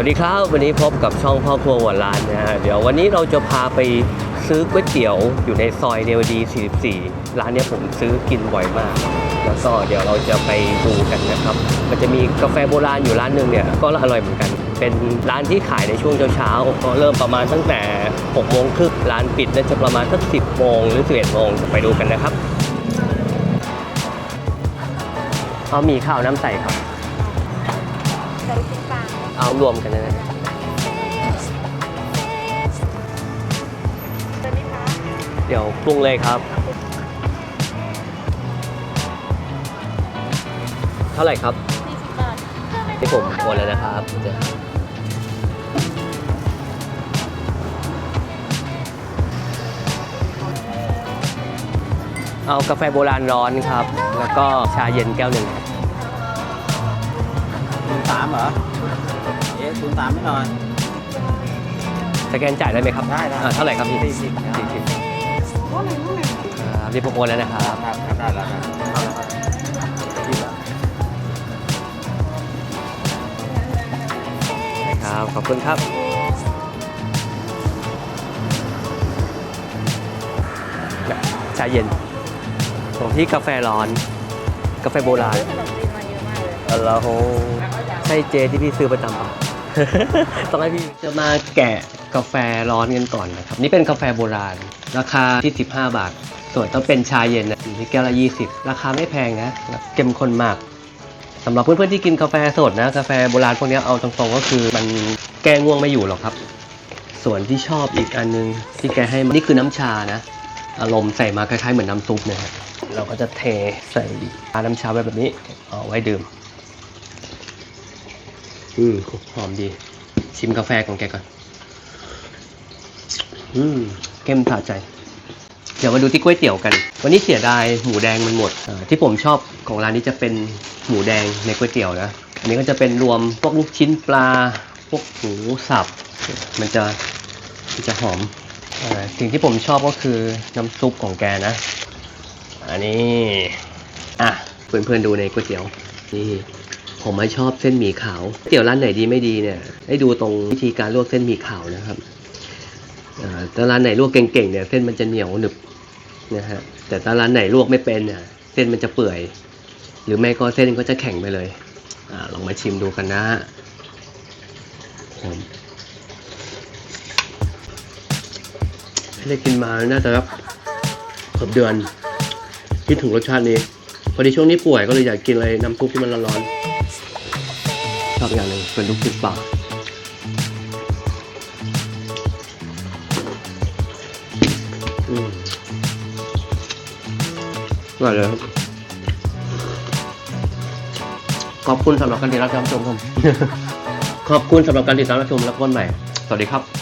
วัสดีครับ วันนี้พบกับช่องพ่อครัวหัวร้านนะฮะเดี๋ยววันนี้เราจะพาไปซื้อก๋วยเตี๋ยวอยู่ในซอยเนวดี 44 ร้านเนี้ยผมซื้อกินบ่อยมาก แล้วก็เดี๋ยวเราจะไปดูกันนะครับ มันจะมีกาแฟโบราณอยู่ร้านหนึ่งเนี่ยก็อร่อยเหมือนกัน เป็นร้านที่ขายในช่วงเช้าๆก็เริ่มประมาณตั้งแต่6โมงครึ่งร้านปิดน่าจะประมาณสัก 10โมงหรือ 11โมงไปดูกันนะครับเอามีข้าวน้ำใสครับ เอารวมกันนะเดี๋ยวปรุงเลยครับ เท่าไหร่ครับที่ผมโอนแล้วนะครับจะเอากาแฟโบราณร้อนครับ แล้วก็ชาเย็นแก้วหนึ่งสามเหรอ ศูนย์สามไม่หน่อย สแกนจ่ายได้ไหมครับได้ได้ อ่าเท่าไหร่ครับพี่สี่สิบครับสี่สิบครับที่ผมโอนแล้วนะครับ ครับครับได้แล้วครับเอาแล้วครับที่เหลือครับ ขอบคุณครับ ชาเย็นของที่กาแฟร้อน กาแฟโบราณขนมจีนมาเยอะมากเลยอ๋อแล้วโหใช่เจที่พี่ซื้อประจำปะ ต้องให้พี่จะมาแกะกาแฟร้อนกันก่อนนะครับ นี่เป็นกาแฟโบราณ ราคาที่ 15 บาท ส่วนต้องเป็นชาเย็นนะอยู่ที่แก้วละ 20 ราคาไม่แพงนะเข้มข้นมากสำหรับเพื่อนๆที่กินกาแฟสดนะกาแฟโบราณพวกนี้เอาตรงๆก็คือมันแก้ง่วงไม่อยู่หรอกครับ ส่วนที่ชอบอีกอันนึงที่แกให้นี่คือน้ำชานะอารมณ์ใส่มาคล้ายๆเหมือนน้ำซุปนะฮะเราก็จะเทใส่น้ำชาไว้แบบนี้ เอาไว้ดื่ม อืมหอมดี ชิมกาแฟของแกก่อน อืมเข้มถาใจ เดี๋ยวมาดูที่ก๋วยเตี๋ยวกัน วันนี้เสียดายหมูแดงมันหมด ที่ผมชอบของร้านนี้จะเป็นหมูแดงในก๋วยเตี๋ยวนะ อันนี้ก็จะเป็นรวมพวกลูกชิ้นปลา พวกหมูสับ มันจะมันจะหอมอสิ่งที่ผมชอบก็คือน้ำซุปของแกนะ อันนี้ อะ เพื่อนๆดูในก๋วยเตี๋ยว นี่ ผมไม่ชอบเส้นหมี่ขาวเตี๋ยวร้านไหนดีไม่ดีเนี่ยให้ดูตรงวิธีการลวกเส้นหมี่ขาวนะครับอ่าถ้าร้านไหนลวกเก่งๆเนี่ยเส้นมันจะเหนียวหนึบนะฮะแต่ถ้าร้านไหนลวกไม่เป็นเนี่ยเส้นมันจะเปื่อย หรือไม่ก็เส้นก็จะแข็งไปเลยอลองมาชิมดูกันนะผมไม่ได้กินมาน่าจะรับเกือบเดือนคิดถึงรสชาตินี้ พอดีช่วงนี้ป่วยก็เลยอยากกินอะไรน้ำซุปที่มันร้อนๆ ชอบอย่างหนึ่งเป็นลูกชิ้นปลาอืมอร่อยเลยครับขอบคุณสำหรับการติดตามรับชมครับขอบคุณสำหรับการติดตามรับชมและพบกันใหม่ สวัสดีครับ